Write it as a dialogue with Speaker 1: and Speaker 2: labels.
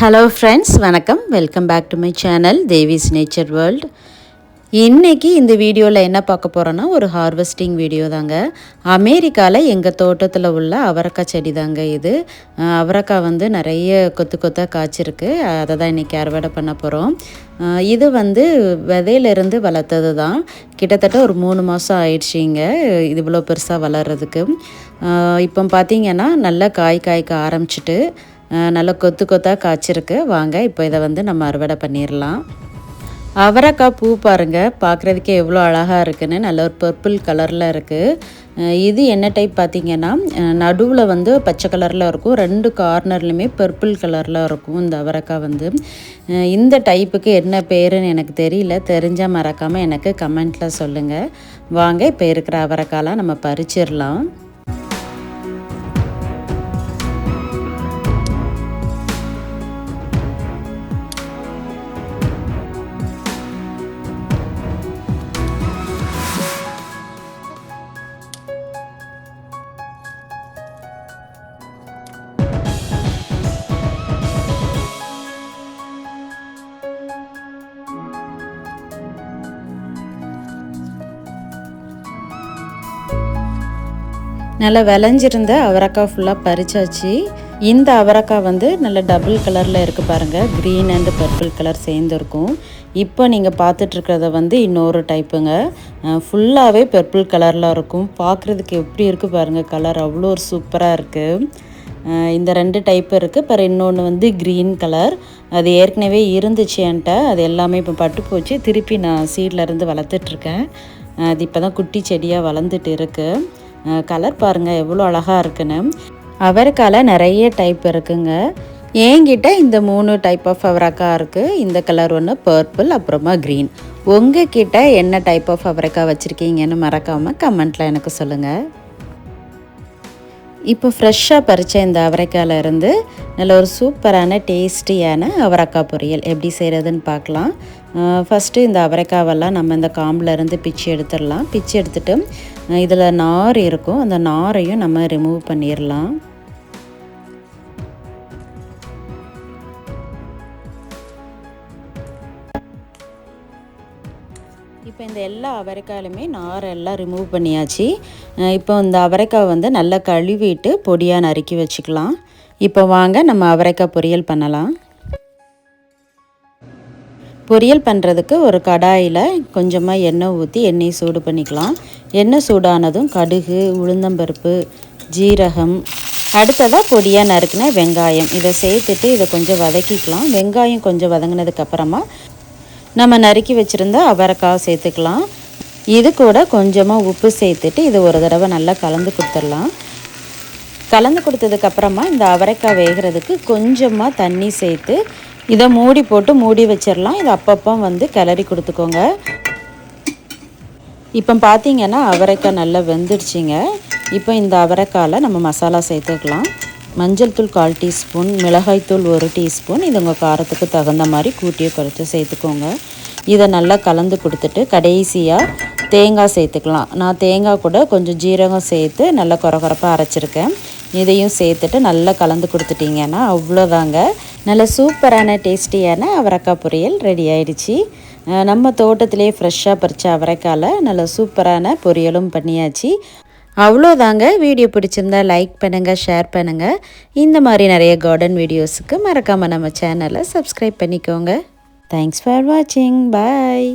Speaker 1: Hello friends வணக்கம். Welcome back to my channel Devi's nature world இன்றைக்கி இந்த வீடியோவில் என்ன பார்க்க போகிறோன்னா ஒரு ஹார்வெஸ்டிங் வீடியோ தாங்க. அமெரிக்காவில் எங்கள் தோட்டத்தில் உள்ள அவரக்காய் செடி தாங்க இது. அவரக்காய் வந்து நிறைய கொத்து கொத்தாக காய்ச்சிருக்கு. அதை தான் இன்றைக்கி அறுவடை பண்ண போகிறோம் இது வந்து விதையிலிருந்து வளர்த்தது தான். கிட்டத்தட்ட ஒரு மூணு மாதம் ஆயிடுச்சிங்க இது இவ்வளோ பெருசாக வளர்கிறதுக்கு இப்போ பார்த்தீங்கன்னா நல்லா காய் காய்க்க ஆரம்பிச்சிட்டு நல்லா கொத்து கொத்தாக காய்ச்சிருக்கு. வாங்க இப்போ இதை வந்து நம்ம அறுவடை பண்ணிடலாம் அவரைக்காய் பூ பாருங்கள் பார்க்குறதுக்கே எவ்வளோ அழகாக இருக்குன்னு. நல்ல ஒரு பர்பிள் கலரில் இருக்குது இது என்ன டைப் பார்த்தீங்கன்னா நடுவில் வந்து பச்சை கலரில் இருக்கும். ரெண்டு கார்னர்லையுமே பர்பிள் கலரில் இருக்கும் இந்த அவரைக்காய் வந்து. இந்த டைப்புக்கு என்ன பேருன்னு எனக்கு தெரியல. தெரிஞ்சால் மறக்காமல் எனக்கு கமெண்ட்டில் சொல்லுங்கள் வாங்க இப்போ இருக்கிற அவரைக்காய்லாம் நம்ம பறிச்சிடலாம் நல்லா விளைஞ்சிருந்த அவரைக்காய் ஃபுல்லாக பறிச்சாச்சு. இந்த அவரக்காய் வந்து நல்ல டபுள் கலரில் இருக்குது பாருங்கள் க்ரீன் அண்ட் பர்பிள் கலர் சேர்ந்துருக்கும் இப்போ நீங்கள் பார்த்துட்ருக்கிறத வந்து இன்னொரு டைப்புங்க ஃபுல்லாகவே பர்பிள் கலரில் இருக்கும். பார்க்குறதுக்கு எப்படி இருக்குது பாருங்கள் கலர் அவ்வளோ ஒரு சூப்பராக இருக்குது இந்த ரெண்டு டைப் இருக்குது அப்புறம் இன்னொன்று வந்து க்ரீன் கலர் அது ஏற்கனவே இருந்துச்சு என்கிட்ட. அது எல்லாமே இப்போ பட்டு போச்சு. திருப்பி நான் சீட்லேருந்து வளர்த்துட்ருக்கேன் அது இப்போ தான் குட்டி செடியாக வளர்ந்துட்டு இருக்குது கலர் பாருங்கள் எவ்வளோ அழகாக இருக்குன்னு. அவரைக்காயில் நிறைய டைப் இருக்குங்க. என்கிட்ட இந்த மூணு டைப் ஆஃப் அவரைக்காய் இருக்குது இந்த கலர் ஒன்று பர்பிள் அப்புறமா க்ரீன் உங்ககிட்ட என்ன டைப் ஆஃப் அவரைக்காய் வச்சுருக்கீங்கன்னு மறக்காமல் கமெண்ட்டில் எனக்கு சொல்லுங்கள் இப்போ ஃப்ரெஷ்ஷாக பறித்த இந்த அவரைக்காயில் இருந்து நல்ல ஒரு சூப்பரான டேஸ்டியான அவரைக்காய் பொரியல். எப்படி செய்கிறதுன்னு பார்க்கலாம். ஃபஸ்ட்டு இந்த அவரைக்காவெல்லாம் நம்ம இந்த காம்பில் இருந்து பிச்சு எடுத்துடலாம். பிச்சு எடுத்துட்டு இதில் நார் இருக்கும். அந்த நாரையும் நம்ம ரிமூவ் பண்ணிடலாம். இப்போ இந்த எல்லா அவரைக்காயிலுமே நார் எல்லாம் ரிமூவ் பண்ணியாச்சு. இப்போ இந்த அவரைக்காய் வந்து நல்லா கழுவிட்டு பொடியாக நறுக்கி வச்சுக்கலாம். இப்போ வாங்க நம்ம அவரைக்காய் பொரியல் பண்ணலாம். பொரியல் பண்ணுறதுக்கு ஒரு கடாயில் கொஞ்சமாக எண்ணெய் ஊற்றி எண்ணெய் சூடு பண்ணிக்கலாம். எண்ணெய் சூடானதும் கடுகு உளுந்தம்பருப்பு ஜீரகம் அடுத்ததாக பொடியாக நறுக்கின வெங்காயம். இதை சேர்த்துட்டு இதை கொஞ்சம் வதக்கிக்கலாம். வெங்காயம் கொஞ்சம் வதங்கினதுக்கப்புறமா நம்ம நறுக்கி வச்சுருந்த அவரைக்காய் சேர்த்துக்கலாம். இது கூட கொஞ்சமாக உப்பு சேர்த்துட்டு இது ஒரு தடவை நல்லா கலந்து கொடுத்துடலாம். கலந்து கொடுத்ததுக்கப்புறமா இந்த அவரைக்காய் வேகிறதுக்கு கொஞ்சமாக தண்ணி சேர்த்து இதை மூடி போட்டு மூடி வச்சிடலாம். இது அப்பப்போ வந்து கிளறி கொடுத்துக்கோங்க. இப்போ பார்த்தீங்கன்னா அவரைக்காய் நல்லா வெந்துடுச்சிங்க. இப்போ இந்த அவரைக்காயில் நம்ம மசாலா சேர்த்துக்கலாம். மஞ்சள் தூள் கால் டீஸ்பூன் மிளகாய்த்தூள் ஒரு டீஸ்பூன். இது உங்கள் காரத்துக்கு தகுந்த மாதிரி கூட்டியோ குறைச்சி சேர்த்துக்கோங்க. இதை நல்லா கலந்து கொடுத்துட்டு கடைசியாக தேங்காய் சேர்த்துக்கலாம். நான் தேங்காய் கூட கொஞ்சம் ஜீரகம் சேர்த்து நல்லா குறகுறப்பாக அரைச்சிருக்கேன். இதையும் சேர்த்துட்டு நல்லா கலந்து கொடுத்துட்டிங்கன்னா அவ்வளோதாங்க. நல்ல சூப்பரான டேஸ்டியான அவரைக்காய் பொரியல் ரெடி ஆயிடுச்சு. நம்ம தோட்டத்திலே ஃப்ரெஷ்ஷாக பறித்த அவரைக்காயில் நல்ல சூப்பரான பொரியலும் பண்ணியாச்சு. அவ்வளோதாங்க. வீடியோ பிடிச்சிருந்தா லைக் பண்ணுங்கள் ஷேர் பண்ணுங்கள் இந்த மாதிரி நிறைய கார்டன் வீடியோஸுக்கு மறக்காமல் நம்ம சேனலை சப்ஸ்கிரைப் பண்ணிக்கோங்க. தேங்க்ஸ் ஃபார் வாட்சிங் பாய்